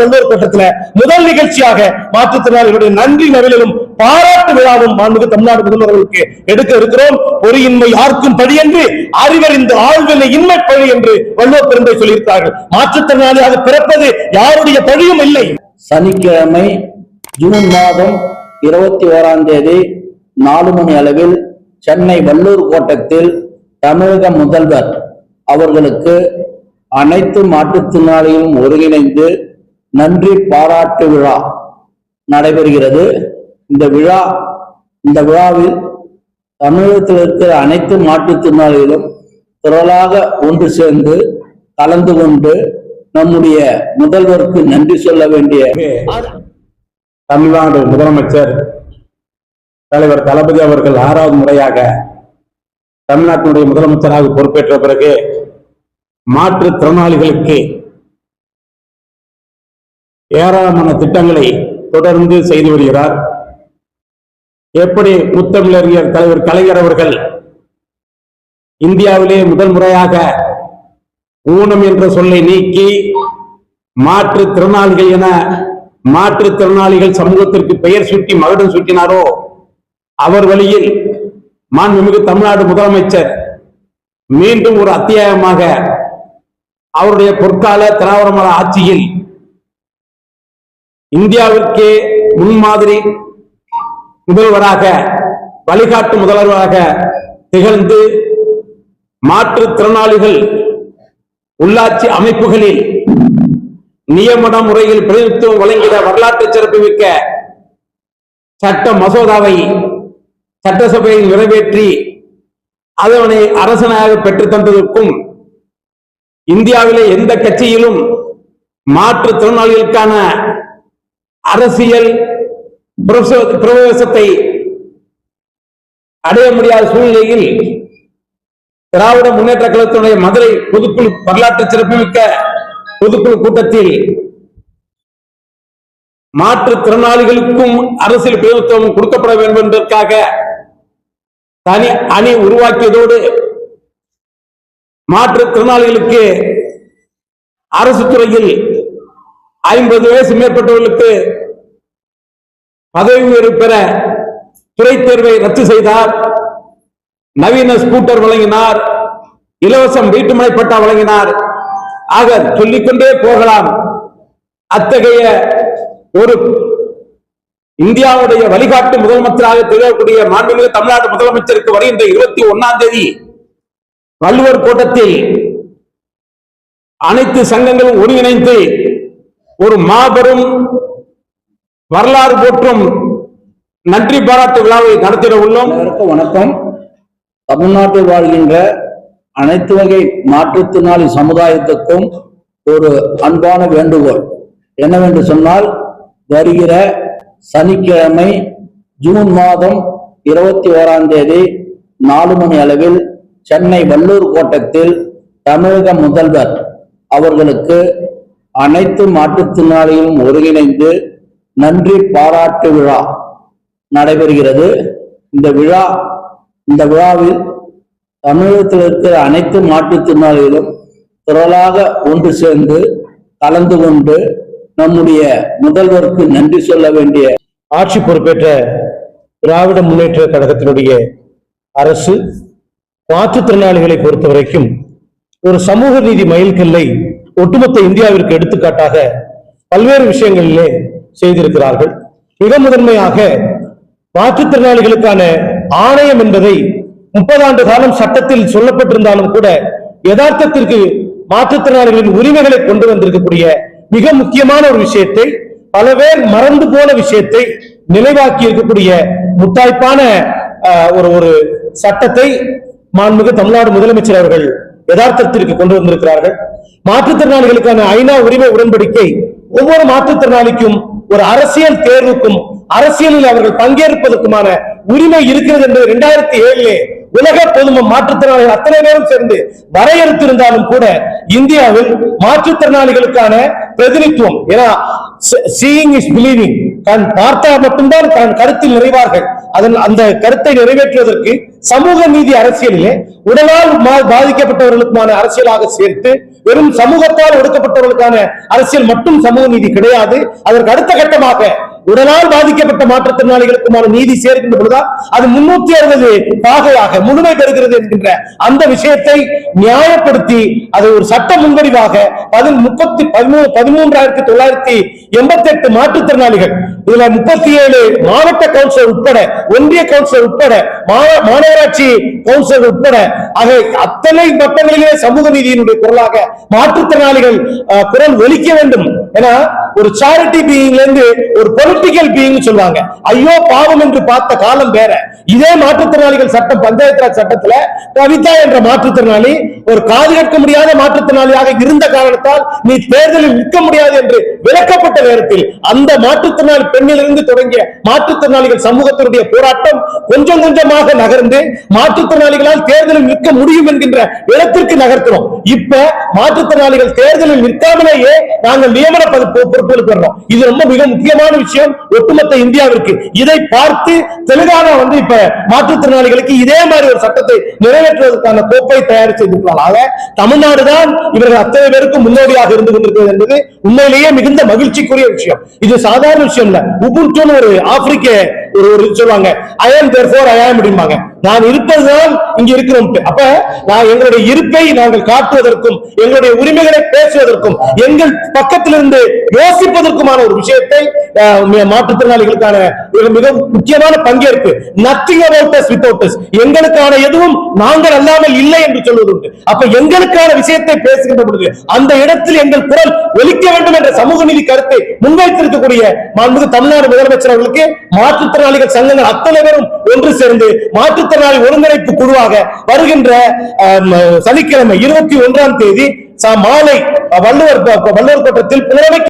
வள்ளுவர் கோட்டத்துல முதல் நிகழ்ச்சியாக மாற்றுத்திறனாளிகளுடைய நன்றி நவிலும் பாராட்டு விழாவும் மாண்புக்கு தமிழ்நாடு முதல்வர்களுக்கு எடுக்க இருக்கிறோம். பொறியின்மை யாருக்கும் படி என்று அறிவறிந்து ஆழ்வினை இன்மை பழி என்று வள்ளுவர் பெருந்தை சொல்லியிருக்கிறார்கள். மாற்றுத்திறனாளியாக பிறப்பது யாருடைய பழியும் இல்லை. சனிக்கிழமை ஜூன் மாதம் இருபத்தி ஓராம் தேதி நாலு மணி அளவில் சென்னை வள்ளூர் கோட்டத்தில் தமிழக முதல்வர் அவர்களுக்கு அனைத்து மாற்றுத்திறனாளிகளும் ஒருங்கிணைந்து நன்றி பாராட்டு விழா நடைபெறுகிறது. இந்த விழா இந்த விழாவில் தமிழகத்தில் இருக்கிற அனைத்து மாற்றுத்திறனாளிகளும் திரளாக ஒன்று சேர்ந்து கலந்து கொண்டு நம்முடைய முதல்வருக்கு நன்றி சொல்ல வேண்டிய தமிழ்நாடு முதலமைச்சர் தலைவர் தளபதி அவர்கள் ஆறாவது முறையாக தமிழ்நாட்டினுடைய முதலமைச்சராக பொறுப்பேற்ற பிறகு மாற்றுத்திறனாளிகளுக்கு ஏராளமான திட்டங்களை தொடர்ந்து செய்து வருகிறார். எப்படி முத்தமிழறிஞர் தலைவர் கலைஞர் அவர்கள் இந்தியாவிலே முதல் முறையாக ஊனம் என்ற சொல்லை நீக்கி மாற்றுத்திறனாளிகள் என மாற்றுத்திறனாளிகள் சமூகத்திற்கு பெயர் சுட்டி மகுடம் சுட்டினாரோ அவர் வழியில் மாண்புமிகு தமிழ்நாடு முதலமைச்சர் மீண்டும் ஒரு அத்தியாயமாக அவருடைய பொற்கால திராவிடமல ஆட்சியில் இந்தியாவிற்கே முன்மாதிரி முதல்வராக வழிகாட்டு முதல்வராக திகழ்ந்து மாற்றுத்திறனாளிகள் உள்ளாட்சி அமைப்புகளில் நியமன முறையில் பிரதிநிதித்துவம் வழங்கிட வரலாற்று சிறப்புமிக்க சட்ட மசோதாவை சட்டசபையில் நிறைவேற்றி அதனை அரசனாக பெற்றுத் தந்ததற்கும் இந்தியாவிலே எந்த கட்சியிலும் மாற்றுத்திறனாளிகளுக்கான அரசியல் பிரவேசத்தை அடைய முடியாத சூழ்நிலையில் திராவிட முன்னேற்ற கழகத்தினுடைய மதுரை பொதுக்குழு வரலாற்று சிறப்புமிக்க பொதுக்குழு கூட்டத்தில் மாற்றுத்திறனாளிகளுக்கும் அரசியல் பிரதித்துவம் கொடுக்கப்பட வேண்டும் என்பதற்காக தனி அணி உருவாக்கியதோடு மாற்றுத்திறனாளிகளுக்கு அரசு துறையில் ஐம்பது வயசு மேற்பட்டவர்களுக்கு பதவி உயர்வு பெற துறை தேர்வை ரத்து செய்தார். நவீன ஸ்கூட்டர் வழங்கினார். இலவசம் வீட்டுமனை பட்டா வழங்கினார். ஆக சொல்லிக்கொண்டே போகலாம். அத்தகைய ஒரு இந்தியாவுடைய வழிகாட்டு முதலமைச்சராக திகழக்கூடிய மாண்புமிகு தமிழ்நாடு முதலமைச்சருக்கு வருகின்ற இருபத்தி ஒன்னாம் தேதி வள்ளுவர் கூட்டத்தில் அனைத்து சங்கங்களும் ஒருங்கிணைந்து ஒரு மாபெரும் வரலாறு போற்றும் நன்றி பாராட்டு விழாவை நடத்திட உள்ளோம். வணக்கம். தமிழ்நாட்டில் வாழ்கின்ற அனைத்து வகை மாற்றுத்திறனாளி சமுதாயத்துக்கும் ஒரு அன்பான வேண்டுகோள். என்னவென்று சொன்னால் வருகிற சனிக்கிழமை ஜூன் மாதம் இருபத்தி ஓராம் தேதி நாலு மணி அளவில் சென்னை வல்லூர் கோட்டத்தில் தமிழக முதல்வர் அவர்களுக்கு அனைத்து மாற்றுத்திறனாளிகளும் ஒருங்கிணைந்து நன்றி பாராட்டு விழா நடைபெறுகிறது. இந்த விழா இந்த விழாவில் தமிழகத்தில் இருக்கிற அனைத்து மாற்றுத்திறனாளிகளும் திரளாக ஒன்று சேர்ந்து கலந்து கொண்டு நம்முடைய முதல்வருக்கு நன்றி சொல்ல வேண்டிய ஆட்சி பொறுப்பேற்ற திராவிட முன்னேற்ற கழகத்தினுடைய அரசு மாற்றுத்திறனாளிகளை பொறுத்தவரைக்கும் ஒரு சமூக நீதி மைல்கல்லை ஒட்டுமொத்த இந்தியாவிற்கு எடுத்துக்காட்டாக பல்வேறு விஷயங்களிலே செய்திருக்கிறார்கள். மிக முதன்மையாக மாற்றுத்திறனாளிகளுக்கான ஆணையம் என்பதை முப்பது ஆண்டு காலம் சட்டத்தில் சொல்லப்பட்டிருந்தாலும் கூட யதார்த்தத்திற்கு மாற்றுத்திறனாளிகளின் உரிமைகளை கொண்டு வந்திருக்கக்கூடிய மிக முக்கியமான ஒரு விஷயத்தை பல பேர் மறந்து போன விஷயத்தை நினைவாக்கி இருக்கக்கூடிய முத்தாய்ப்பான ஒரு ஒரு சட்டத்தை மாண்புமிகு தமிழ்நாடு முதலமைச்சர் அவர்கள் யதார்த்தத்திற்கு கொண்டு வந்திருக்கிறார்கள். மாற்றுத்திறனாளிகளுக்கான ஐநா உரிமை உடன்படிக்கை ஒவ்வொரு மாற்றுத்திறனாளிக்கும் ஒரு அரசியல் தேர்வுக்கும் அரசியலில் அவர்கள் பங்கேற்பதற்குமான உரிமை இருக்கிறது என்பது இரண்டாயிரத்தி ஏழிலே உலக பொதுமம் மாற்றுத்திறனாளிகள் அத்தனை பேரும் சேர்ந்து வரையறுத்திருந்தாலும் கூட இந்தியாவில் மாற்றுத்திறனாளிகளுக்கான பிரதிநிதித்துவம் ஏன்னா சீயிங் இஸ் பிலீவிங் கண் பார்த்தா மட்டும்தான் தன் கருத்தில் நிறைவார்கள். அதன் அந்த கருத்தை நிறைவேற்றுவதற்கு சமூக நீதி அரசியலிலே உடலால் மா- பாதிக்கப்பட்டவர்களுக்கான அரசியலாக சேர்த்து வெறும் சமூகத்தால் ஒடுக்கப்பட்டவர்களுக்கான அரசியல் மட்டும் சமூக நீதி கிடையாது. அதற்கு அடுத்த கட்டமாக உடலால் பாதிக்கப்பட்ட மாற்றுத்திறனாளிகளுக்குமான நீதி சேர்க்கின்ற பொழுதுதான் அது முன்னூத்தி அறுபது பாகையாக முழுமை பெறுகிறது என்கின்ற அந்த விஷயத்தை நியாயப்படுத்தி அதை ஒரு சட்ட முன்வடிவாக பதில் முப்பத்தி பதிமூணு பதிமூன்றாயிரத்தி தொள்ளாயிரத்தி எண்பத்தி எட்டு மாற்றுத்திறனாளிகள் இதுல முப்பத்தி ஏழு மாவட்ட கவுன்சிலர் உட்பட ஒன்றிய கவுன்சிலர் உட்பட மாநகராட்சி கவுன்சிலர் உட்பட ஆக அத்தனை மட்டங்களிலே சமூக நீதியினுடைய குரலாக மாற்றுத்திறனாளிகள் குரல் ஒலிக்க வேண்டும். ஏன்னா ஒரு சேரிட்டி பீயிங்ல இருந்து ஒரு பொலிட்டிக்கல் பீயிங் சொல்லுவாங்க. ஐயோ பாவம் என்று பார்த்த காலம் வேற. இதே மாற்றுத்திறனாளிகள் சட்டம் பஞ்சாயத்து ராஜ் சட்டத்துல கவிதா என்ற மாற்றுத்திறனாளி ஒரு காது கேட்க முடியாத மாற்றுத்திறனாளியாக இருந்த காரணத்தால் நீ தேர்தலில் நிற்க முடியாது என்று விளக்கப்பட்ட நேரத்தில் அந்த மாற்றுத்திறனாளி பெண்ணிலிருந்து தொடங்கிய மாற்றுத்திறனாளிகள் சமூகத்தினுடைய போராட்டம் கொஞ்சம் கொஞ்சமாக நகர்ந்து மாற்றுத்திறனாளிகளால் தேர்தலில் நிற்க முடியும் என்கின்ற இடத்திற்கு நகர்த்தினோம். இப்ப மாற்றுத்திறனாளிகள் தேர்தலில் நிற்காமலேயே நாங்கள் நியமன பொறுப்புகளுக்கு வரணும் இது ரொம்ப மிக முக்கியமான விஷயம். ஒட்டுமொத்த இந்தியாவிற்கு இதை பார்த்து தெலுங்கானா வந்து இப்ப மாற்றுத்திறனாளிகளுக்கு இதே மாதிரி ஒரு சட்டத்தை நிறைவேற்றுவதற்கான கோப்பை தயார் செய்திருக்கிறார் ஆக தமிழ்நாடு தான் இவர்கள் அத்தனை பேருக்கும் முன்னோடியாக இருந்து கொண்டிருக்கிறது என்பது உண்மையிலேயே மிகுந்த மகிழ்ச்சிக்குரிய விஷயம். இது சாதாரண விஷயம் இல்ல. உபுண்டுன்னு ஒரு ஆப்பிரிக்க ஒரு ஒரு சொல்லுவாங்க ஐ ஆம் தேர் ஃபோர் ஐ ஆம் அப்படிம்பாங்க. நான் இருப்பதுதான் இங்க இருக்கிறோம் அப்ப நான் எங்களுடைய இருப்பை நாங்கள் காட்டுவதற்கும் எங்களுடைய உரிமைகளை பேசுவதற்கும் எங்கள் பக்கத்திலிருந்து யோசிப்பதற்குமான ஒரு விஷயத்தை மாற்றுத்திறனாளிகளுக்கான மிக முக்கியமான பங்கேற்பு. Nothing about us without us எங்களுக்கான எதுவும் நாங்கள் அல்லாமல் இல்லை என்று சொல்வது உண்டு அப்ப எங்களுக்கான விஷயத்தை பேசுகின்ற பொழுது அந்த இடத்தில் எங்கள் குரல் ஒலிக்க வேண்டும் என்ற சமூக நீதி கருத்தை முன்வைத்திருக்கக்கூடிய மாண்புக்கு தமிழ்நாடு முதலமைச்சர் அவர்களுக்கு மாற்றுத்திறனாளிகள் சங்கங்கள் அத்தனை பேரும் ஒன்று சேர்ந்து மாற்றுத்திறனாளி ஒருங்கிணைப்பு குழுவாக வருகின்ற சனிக்கிழமை இருபத்தி ஒன்றாம் தேதி மாலை வள்ளுவர் வள்ளுவர் கோட்டத்தில் புனரமைக்க